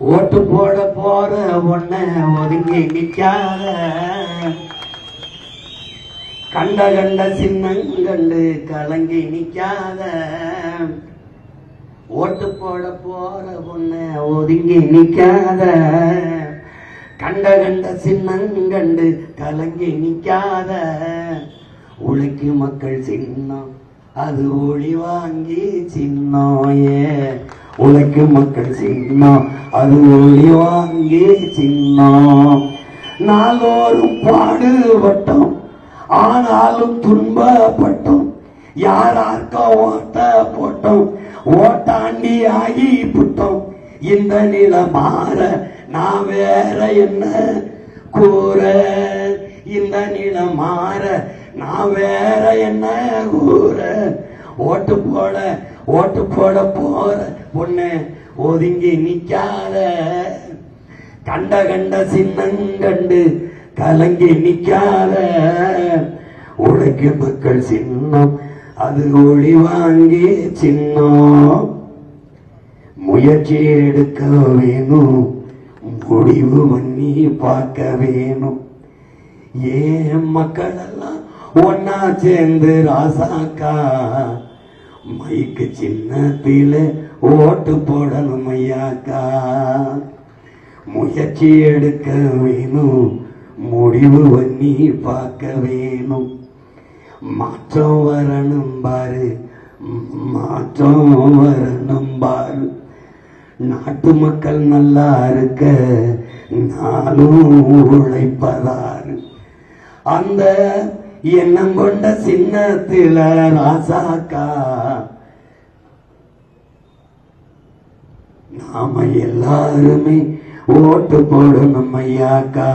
ஓட்டு போட போற ஒன்ன ஒதுங்கி நிக்காத. கண்ட கண்ட சின்னங்கள் கலங்கி நிக்காத. ஓட்டு போட போற ஒன்ன ஒதுங்கி நிக்காத. கண்ட கண்ட சின்னங்கண்டு கலங்கி நிக்காத. உழைக்கு மக்கள் சின்னம் அது ஒளி வாங்கி சின்னோயே. ஏ மக்கள் சின்னம் அது ஒளி வாங்கி சின்னம் நாளோறும் பாடுபட்டோம் ஆனாலும் துன்பப்பட்டோம் யாரார்க்க ஓட்ட போட்டோம் ஓட்டாண்டி ஆகி புட்டோம். இந்த நில மாற நான் வேற என்ன கூற? இந்த நில மாற நான் வேற என்ன கூற? ஓட்டு போட ஓட்டு போட போற பொண்ணு ஒதுங்கி நிக்காத. கண்ட கண்ட சின்னங்கண்டு கலங்கி நிக்காத. உழைக்கும் மக்கள் சின்னம் அது ஒளி வாங்கி சின்னம். முயற்சி எடுக்க வேணும் முடிவு பண்ணி பார்க்க வேணும். ஏன் மக்கள் எல்லாம் ஒன்னா சேர்ந்து ராசாக்கா? மைக்கு சின்னத்தில ஓட்டு போடணும் ஐயாக்கா. முயற்சி எடுக்க வேணும் முடிவு பண்ணி பார்க்க வேணும். மாற்றம் வரணும் பாரு மாற்றம் வரணும் பாரு. நாட்டு மக்கள் நல்லா இருக்க நானும் உழைப்பதாரு அந்த எண்ணம் கொண்ட சின்னத்தில ராசாக்கா. நாம எல்லாருமே ஓட்டு போடணும் ஐயாக்கா.